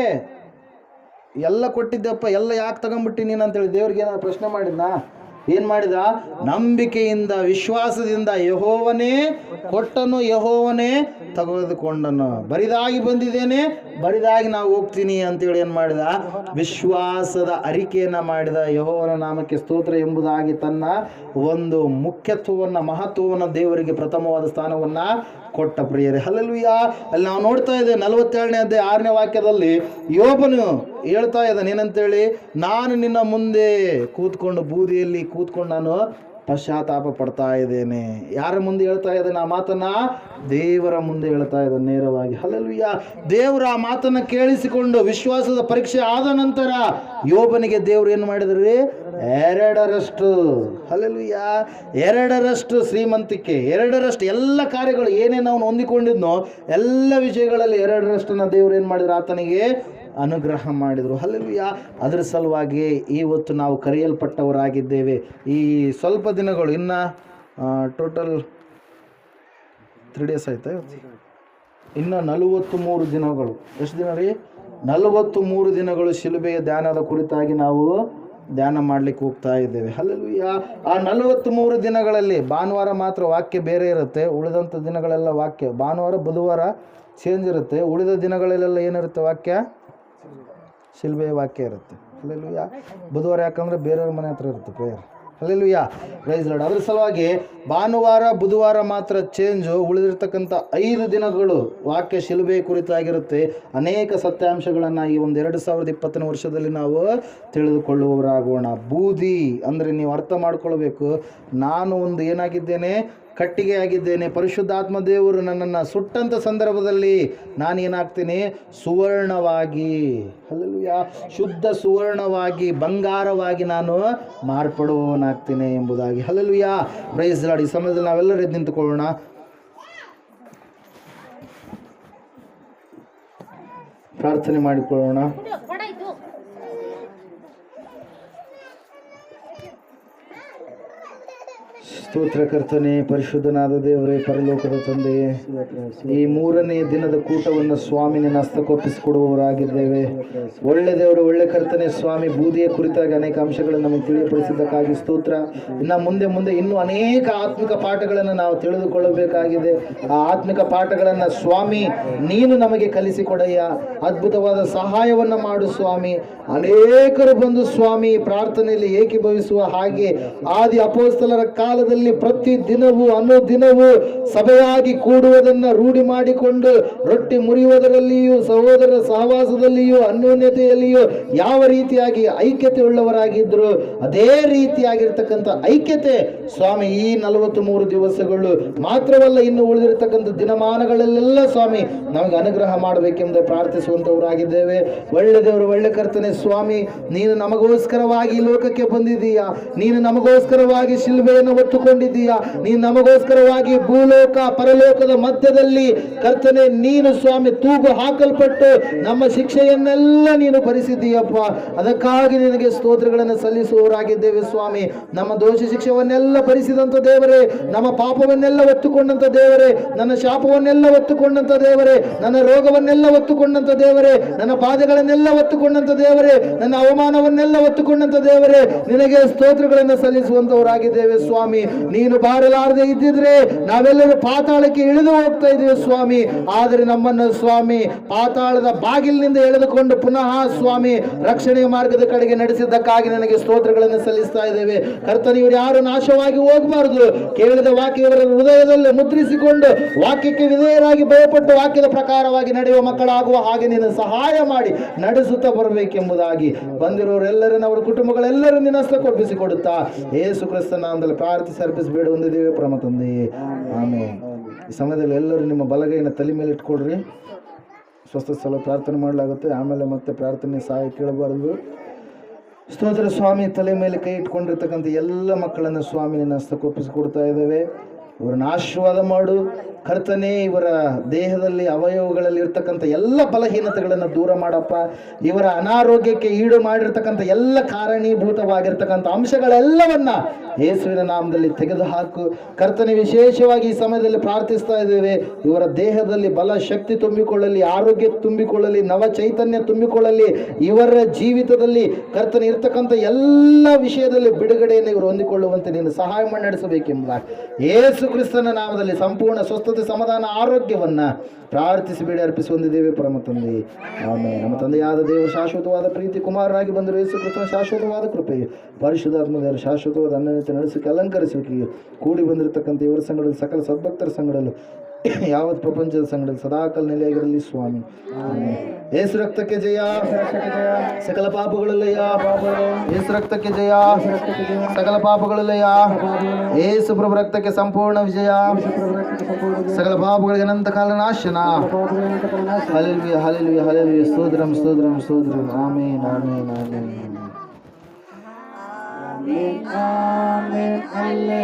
ಎಲ್ಲ ಕೊಟ್ಟಿದ್ದೆಪ್ಪ, ಎಲ್ಲ ಯಾಕೆ ತಗೊಂಬಿಟ್ಟಿ ನೀನು ಅಂತೇಳಿ ದೇವ್ರಿಗೆ ಏನಾದ್ರು ಪ್ರಶ್ನೆ ಮಾಡಿದ್ನಾ? ಏನು ಮಾಡಿದ? ನಂಬಿಕೆಯಿಂದ, ವಿಶ್ವಾಸದಿಂದ ಯಹೋವನೇ, ಕೊಟ್ಟನು ಯಹೋವನೇ ತೆಗೆದುಕೊಂಡನು. ಬರಿದಾಗಿ ಬಂದಿದ್ದೇನೆ, ಬರಿದಾಗಿ ನಾವು ಹೋಗ್ತೀನಿ ಅಂತೇಳಿ ಏನು ಮಾಡಿದ? ವಿಶ್ವಾಸದ ಅರಿಕೆಯನ್ನು ಮಾಡಿದ. ಯಹೋವನ ನಾಮಕ್ಕೆ ಸ್ತೋತ್ರ ಎಂಬುದಾಗಿ ತನ್ನ ಒಂದು ಮುಖ್ಯತ್ವವನ್ನು, ಮಹತ್ವವನ್ನು ದೇವರಿಗೆ ಪ್ರಥಮವಾದ ಸ್ಥಾನವನ್ನು ಕೊಟ್ಟ ಪ್ರಿಯರೇ ಹಲಲುಯ್ಯ ಅಲ್ಲಿ ನಾವು ನೋಡ್ತಾ ಇದ್ದೇವೆ ನಲವತ್ತೆರಡನೇ ಅಧ್ಯಾಯ, ಆರನೇ ವಾಕ್ಯದಲ್ಲಿ ಯೋಬನು ಹೇಳ್ತಾ ಇದ್ದಾನೆ, ಏನಂತೇಳಿ, ನಾನು ನಿನ್ನ ಮುಂದೆ ಕೂತ್ಕೊಂಡು ಬೂದಿಯಲ್ಲಿ ಕೂತ್ಕೊಂಡು ನಾನು ಪಶ್ಚಾತ್ತಾಪ ಪಡ್ತಾ ಇದ್ದೇನೆ. ಯಾರ ಮುಂದೆ ಹೇಳ್ತಾ ಇದ್ದೇನೆ ಆ ಮಾತನ್ನ? ದೇವರ ಮುಂದೆ ಹೇಳ್ತಾ ಇದ್ದ ನೇರವಾಗಿ. ಅಲ್ಲಲ್ವಿಯ ದೇವರ ಆ ಮಾತನ್ನ ಕೇಳಿಸಿಕೊಂಡು ವಿಶ್ವಾಸದ ಪರೀಕ್ಷೆ ಆದ ನಂತರ ಯೋಬನಿಗೆ ದೇವರು ಏನು ಮಾಡಿದ್ರಿ? ಎರಡರಷ್ಟು. ಅಲ್ಲಲ್ವಿಯ ಎರಡರಷ್ಟು ಶ್ರೀಮಂತಿಕೆ. ಎರಡರಷ್ಟು ಎಲ್ಲ ಕಾರ್ಯಗಳು ಏನೇನು ಅವನು ಹೊಂದಿಕೊಂಡಿದ್ನೋ, ಎಲ್ಲ ವಿಷಯಗಳಲ್ಲಿ ಎರಡರಷ್ಟನ್ನ ದೇವರು ಏನು ಮಾಡಿದ್ರು? ಆತನಿಗೆ ಅನುಗ್ರಹ ಮಾಡಿದರು. ಹಲಲುಯ್ಯ ಅದರ ಸಲುವಾಗಿ ಇವತ್ತು ನಾವು ಕರೆಯಲ್ಪಟ್ಟವರಾಗಿದ್ದೇವೆ. ಈ ಸ್ವಲ್ಪ ದಿನಗಳು, ಇನ್ನು ಟೋಟಲ್ ತ್ರೀ ಡೇಸ್ ಆಯಿತಾ? ಇನ್ನು ನಲವತ್ತು ಮೂರು ದಿನಗಳು. ಎಷ್ಟು ದಿನ ರೀ? ನಲವತ್ತು ಮೂರು ದಿನಗಳು ಶಿಲುಬೆಯ ಧ್ಯಾನದ ಕುರಿತಾಗಿ ನಾವು ಧ್ಯಾನ ಮಾಡಲಿಕ್ಕೆ ಹೋಗ್ತಾ ಇದ್ದೇವೆ. ಅಲ್ಲಲ್ವಿಯ ಆ ನಲವತ್ತು ಮೂರು ದಿನಗಳಲ್ಲಿ ಭಾನುವಾರ ಮಾತ್ರ ವಾಕ್ಯ ಬೇರೆ ಇರುತ್ತೆ. ಉಳಿದಂಥ ದಿನಗಳೆಲ್ಲ ವಾಕ್ಯ. ಭಾನುವಾರ, ಬುಧವಾರ ಚೇಂಜ್ ಇರುತ್ತೆ. ಉಳಿದ ದಿನಗಳಲ್ಲೆಲ್ಲ ಏನಿರುತ್ತೆ ವಾಕ್ಯ? ಶಿಲ್ಬೆಯ ವಾಕ್ಯ ಇರುತ್ತೆ. ಅಲ್ಲೆಲ್ಲೂಯ ಬುಧವಾರ ಯಾಕಂದರೆ ಬೇರೆಯವ್ರ ಮನೆ ಹತ್ರ ಇರುತ್ತೆ ಪ್ರೇಯರ್ ಯಾ ಪ್ರೈಸ್ ಲಾಡ್ ಅದ್ರ ಸಲುವಾಗಿ ಭಾನುವಾರ, ಬುಧವಾರ ಮಾತ್ರ ಚೇಂಜು ಉಳಿದಿರ್ತಕ್ಕಂಥ ಐದು ದಿನಗಳು ವಾಕ್ಯ ಶಿಲ್ಬೆ ಕುರಿತಾಗಿರುತ್ತೆ ಅನೇಕ ಸತ್ಯಾಂಶಗಳನ್ನು ಈ ಒಂದು ಎರಡು ಸಾವಿರದ ಇಪ್ಪತ್ತನೇ ವರ್ಷದಲ್ಲಿ ನಾವು ತಿಳಿದುಕೊಳ್ಳುವವರಾಗೋಣ. ಬೂದಿ ಅಂದರೆ ನೀವು ಅರ್ಥ ಮಾಡ್ಕೊಳ್ಬೇಕು. ನಾನು ಒಂದು ಏನಾಗಿದ್ದೇನೆ? ಕಟ್ಟಿಗೆ ಆಗಿದ್ದೇನೆ. ಪರಿಶುದ್ಧಾತ್ಮ ದೇವರು ನನ್ನನ್ನು ಸುಟ್ಟಂಥ ಸಂದರ್ಭದಲ್ಲಿ ನಾನೇನಾಗ್ತೀನಿ ಸುವರ್ಣವಾಗಿ ಯಾ ಶುದ್ಧ ಸುವರ್ಣವಾಗಿ, ಬಂಗಾರವಾಗಿ ನಾನು ಮಾರ್ಪಡುವವನಾಗ್ತೀನಿ ಎಂಬುದಾಗಿ. ಹಲಲ್ವಿಯ ಪ್ರೈಸ್ ಲಾಡ್ ಸಮಯದಲ್ಲಿ ನಾವೆಲ್ಲರೂ ಎದ್ದು ನಿಂತುಕೊಳ್ಳೋಣ. ಪ್ರಾರ್ಥನೆ ಮಾಡಿಕೊಳ್ಳೋಣ. ಸ್ತೋತ್ರ ಕರ್ತನೆ, ಪರಿಶುದ್ಧನಾದ ದೇವರೇ, ಪರಲೋಕದ ತಂದೆಯೇ, ಈ ಮೂರನೇ ದಿನದ ಕೂಟವನ್ನು ಸ್ವಾಮಿ ನಿನ್ನ ಹಸ್ತಕ್ಕೊಪ್ಪಿಸಿಕೊಡುವವರಾಗಿದ್ದೇವೆ ಒಳ್ಳೆ ದೇವರು, ಒಳ್ಳೆ ಕರ್ತನೆ, ಸ್ವಾಮಿ, ಬೂದಿಯ ಕುರಿತಾಗಿ ಅನೇಕ ಅಂಶಗಳನ್ನು ನಮಗೆ ತಿಳಿಯಪಡಿಸಿದ್ದಕ್ಕಾಗಿ ಸ್ತೋತ್ರ. ಇನ್ನು ಮುಂದೆ ಮುಂದೆ ಇನ್ನೂ ಅನೇಕ ಆತ್ಮಿಕ ಪಾಠಗಳನ್ನು ನಾವು ತಿಳಿದುಕೊಳ್ಳಬೇಕಾಗಿದೆ. ಆ ಆತ್ಮಿಕ ಪಾಠಗಳನ್ನು ಸ್ವಾಮಿ, ನೀನು ನಮಗೆ ಕಲಿಸಿಕೊಡಯ್ಯ. ಅದ್ಭುತವಾದ ಸಹಾಯವನ್ನು ಮಾಡು ಸ್ವಾಮಿ. ಅನೇಕರು ಬಂದು ಸ್ವಾಮಿ, ಪ್ರಾರ್ಥನೆಯಲ್ಲಿ ಏಕೀಭವಿಸುವ ಹಾಗೆ ಆದಿ ಅಪೋಸ್ತಲರ ಕಾಲದಲ್ಲಿ ಪ್ರತಿ ದಿನವೂ ಅನ್ನೋ ದಿನವೂ ಸಭೆಯಾಗಿ ಕೂಡುವುದನ್ನು ರೂಢಿ ಮಾಡಿಕೊಂಡು ರೊಟ್ಟಿ ಮುರಿಯುವುದರಲ್ಲಿಯೂ, ಸಹೋದರ ಸಹವಾಸದಲ್ಲಿಯೂ, ಅನ್ಯೋನ್ಯತೆಯಲ್ಲಿಯೂ ಯಾವ ರೀತಿಯಾಗಿ ಐಕ್ಯತೆ ಉಳ್ಳವರಾಗಿದ್ದರು ಅದೇ ರೀತಿಯಾಗಿರ್ತಕ್ಕಂಥ ಐಕ್ಯತೆ ಸ್ವಾಮಿ, ಈ ನಲವತ್ತು ಮೂರು ದಿವಸಗಳು ಮಾತ್ರವಲ್ಲ ಇನ್ನು ಉಳಿದಿರತಕ್ಕಂಥ ದಿನಮಾನಗಳಲ್ಲೆಲ್ಲ ಸ್ವಾಮಿ, ನಮಗೆ ಅನುಗ್ರಹ ಮಾಡಬೇಕೆಂದು ಪ್ರಾರ್ಥಿಸುವಂಥವರಾಗಿದ್ದೇವೆ. ಒಳ್ಳೆ ದೇವರು, ಒಳ್ಳೆ ಕರ್ತನೆ ಸ್ವಾಮಿ, ನೀನು ನಮಗೋಸ್ಕರವಾಗಿ ಲೋಕಕ್ಕೆ ಬಂದಿದೀಯಾ ನೀನು ನಮಗೋಸ್ಕರವಾಗಿ ಶಿಲ್ಬೆಯನ್ನು ಹೊತ್ತುಕೊಂಡಿದ್ದೀಯಾ ನೀ ನಮಗೋಸ್ಕರವಾಗಿ ಭೂಲೋಕ ಪರಲೋಕದ ಮಧ್ಯದಲ್ಲಿ ಕರ್ತನೆ, ನೀನು ಸ್ವಾಮಿ ತೂಗು ಹಾಕಲ್ಪಟ್ಟು ನಮ್ಮ ಶಿಕ್ಷೆಯನ್ನೆಲ್ಲ ನೀನು ಭರಿಸಿದ್ದೀಯಪ್ಪ. ಅದಕ್ಕಾಗಿ ನಿನಗೆ ಸ್ತೋತ್ರಗಳನ್ನು ಸಲ್ಲಿಸುವವರಾಗಿದ್ದೇವೆ ಸ್ವಾಮಿ. ನಮ್ಮ ದೋಷ ಶಿಕ್ಷೆವನ್ನೆಲ್ಲ ಭರಿಸಿದಂಥ ದೇವರೇ, ನಮ್ಮ ಪಾಪವನ್ನೆಲ್ಲ ಒತ್ತುಕೊಂಡಂಥ ದೇವರೇ, ನನ್ನ ಶಾಪವನ್ನೆಲ್ಲ ಒತ್ತುಕೊಂಡಂಥ ದೇವರೇ, ನನ್ನ ರೋಗವನ್ನೆಲ್ಲ ಒತ್ತುಕೊಂಡಂಥ ದೇವರೇ, ನನ್ನ ಪಾದಗಳನ್ನೆಲ್ಲ ಒತ್ತುಕೊಂಡಂಥ ದೇವರೇ, ನನ್ನ ಅವಮಾನವನ್ನೆಲ್ಲ ಒತ್ತುಕೊಂಡಂಥ ದೇವರೇ, ನಿನಗೆ ಸ್ತೋತ್ರಗಳನ್ನು ಸಲ್ಲಿಸುವಂತವರಾಗಿದ್ದೇವೆ ಸ್ವಾಮಿ. ನೀನು ಬಾರಲಾರದೆ ಇದ್ದಿದ್ರೆ ನಾವೆಲ್ಲರೂ ಪಾತಾಳಕ್ಕೆ ಇಳಿದು ಹೋಗ್ತಾ ಇದ್ದೀವಿ ಸ್ವಾಮಿ. ಆದರೆ ನಮ್ಮನ್ನು ಸ್ವಾಮಿ ಪಾತಾಳದ ಬಾಗಿಲಿನಿಂದ ಎಳೆದುಕೊಂಡು ಪುನಃ ಸ್ವಾಮಿ ರಕ್ಷಣೆಯ ಮಾರ್ಗದ ಕಡೆಗೆ ನಡೆಸಿದ್ದಕ್ಕಾಗಿ ನನಗೆ ಸ್ತೋತ್ರಗಳನ್ನು ಸಲ್ಲಿಸ್ತಾ ಇದ್ದೇವೆ. ಕರ್ತನ ಇವರು ಯಾರು ನಾಶವಾಗಿ ಹೋಗಬಾರದು. ಕೇಳಿದ ವಾಕ್ಯವರ ಹೃದಯದಲ್ಲಿ ಮುದ್ರಿಸಿಕೊಂಡು ವಾಕ್ಯಕ್ಕೆ ವಿಧೇಯರಾಗಿ ಭಯಪಟ್ಟು ವಾಕ್ಯದ ಪ್ರಕಾರವಾಗಿ ನಡೆಯುವ ಮಕ್ಕಳಾಗುವ ಹಾಗೆ ನೀನು ಸಹಾಯ ಮಾಡಿ ನಡೆಸುತ್ತಾ ಬರಬೇಕೆಂಬುದಾಗಿ ಬಂದಿರೋರೆಲ್ಲರನ್ನ, ಅವರ ಕುಟುಂಬಗಳೆಲ್ಲರೂ ನಿನ್ನ ಹಸ್ತಕ್ಕೊಪ್ಪಿಸಿಕೊಡುತ್ತಾ ಏಸು ಕ್ರಿಸ್ತನ ಪ್ರಾರ್ಥಿಸಿ ಅರ್ಪಿಸಬೇಡ ಹೊಂದಿದ್ದೇವೆ ಪ್ರಮ ತಂದೆಯೇ ಆಮೇಲೆ ಈ ಸಮಯದಲ್ಲಿ ಎಲ್ಲರೂ ನಿಮ್ಮ ಬಲಗೈನ ತಲೆ ಮೇಲೆ ಇಟ್ಕೊಳ್ರಿ. ಸ್ವಸ್ಥ ಸ್ಥಳ ಪ್ರಾರ್ಥನೆ ಮಾಡಲಾಗುತ್ತೆ. ಆಮೇಲೆ ಮತ್ತೆ ಪ್ರಾರ್ಥನೆ ಸಹಾಯ ಕೇಳಬಾರದು. ಸ್ತೋತ್ರ ಸ್ವಾಮಿ, ತಲೆ ಮೇಲೆ ಕೈ ಇಟ್ಕೊಂಡಿರ್ತಕ್ಕಂಥ ಎಲ್ಲ ಮಕ್ಕಳನ್ನು ಸ್ವಾಮಿ ನಿನ್ನ ಹಸ್ತಕ್ಕೊಪ್ಪಿಸಿಕೊಡ್ತಾ ಇದ್ದೇವೆ. ಇವರನ್ನ ಆಶೀರ್ವಾದ ಮಾಡು. ಕರ್ತನೆ, ಇವರ ದೇಹದಲ್ಲಿ ಅವಯವಗಳಲ್ಲಿ ಇರ್ತಕ್ಕಂಥ ಎಲ್ಲ ಬಲಹೀನತೆಗಳನ್ನು ದೂರ ಮಾಡಪ್ಪ. ಇವರ ಅನಾರೋಗ್ಯಕ್ಕೆ ಈಡು ಮಾಡಿರ್ತಕ್ಕಂಥ ಎಲ್ಲ ಕಾರಣೀಭೂತವಾಗಿರ್ತಕ್ಕಂಥ ಅಂಶಗಳೆಲ್ಲವನ್ನ ಯೇಸುವಿನ ನಾಮದಲ್ಲಿ ತೆಗೆದುಹಾಕು. ಕರ್ತನೆ, ವಿಶೇಷವಾಗಿ ಈ ಸಮಯದಲ್ಲಿ ಪ್ರಾರ್ಥಿಸ್ತಾ ಇದ್ದೇವೆ. ಇವರ ದೇಹದಲ್ಲಿ ಬಲ ಶಕ್ತಿ ತುಂಬಿಕೊಳ್ಳಲಿ, ಆರೋಗ್ಯ ತುಂಬಿಕೊಳ್ಳಲಿ, ನವ ಚೈತನ್ಯ ತುಂಬಿಕೊಳ್ಳಲಿ. ಇವರ ಜೀವಿತದಲ್ಲಿ ಕರ್ತನೆ, ಇರ್ತಕ್ಕಂಥ ಎಲ್ಲ ವಿಷಯದಲ್ಲಿ ಬಿಡುಗಡೆಯನ್ನು ಇವರು ಹೊಂದಿಕೊಳ್ಳುವಂತೆ ನೀನು ಸಹಾಯ ಮಾಡಿ ನಡೆಸಬೇಕೆಂಬ ಯೇಸು ಕ್ರಿಸ್ತನ ನಾಮದಲ್ಲಿ ಸಂಪೂರ್ಣ ಸ್ವಸ್ಥತೆ, ಸಮಾಧಾನ, ಆರೋಗ್ಯವನ್ನ ಪ್ರಾರ್ಥಿಸಿ ಬೇಡಿ ಅರ್ಪಿಸಿ ಹೊಂದಿದ್ದೇವೆ, ಪರಮ ತಂದೆ. ಆಮೇಲೆ ನಮ್ಮ ತಂದೆಯಾದ ದೇವರು ಶಾಶ್ವತವಾದ ಪ್ರೀತಿ ಕುಮಾರನಾಗಿ ಬಂದರು ಯೇಸು ಕ್ರಿಸ್ತನ ಶಾಶ್ವತವಾದ ಕೃಪೆ ಪರಿಶುದ್ಧಾತ್ಮ ದೇವರು ಶಾಶ್ವತವಾದ ಅನ್ಯತೆ ನಡೆಸಲಿಕ್ಕೆ ಅಲಂಕರಿಸಬೇಕು ಕೂಡಿ ಬಂದಿರತಕ್ಕಂಥ ಇವರ ಸಂಗಡಲ್ಲಿ ಸಕಲ ಸದ್ಭಕ್ತರ ಸಂಗಡಲು ಯಾವತ್ ಪ್ರಪಂಚದ ಸಂಗಡಲ್ಲಿ ಸದಾಕಾಲ ನೆಲೆಯಾಗಿರಲಿ ಸ್ವಾಮಿ. ಏಸು ರಕ್ತಕ್ಕೆ ಜಯ. ಸಕಲ ಪಾಪಗಳಲ್ಲಯ್ಯ. ಏಸು ರಕ್ತಕ್ಕೆ ಜಯ. ಸಕಲ ಪಾಪಗಳಲ್ಲಯ್ಯ. ಏಸು ಪ್ರಭು ರಕ್ತಕ್ಕೆ ಸಂಪೂರ್ಣ ವಿಜಯ. ಸಕಲ ಪಾಪಗಳಿಗೆ ಅನಂತ ಕಾಲ ನಾಶನ. ಹಲಿಲ್ವಿ ಹಲಿಲ್ವಿ ಹಲಿಲ್ವಿ ಸ್ತೋತ್ರಂ ಸ್ತೋತ್ರಂ ಸ್ತೋತ್ರಂ. ಆಮೇನ್ ಆಮೇನ್ ಆಮೇನ್. ആമേൻ ആമേൻ അല്ലേ?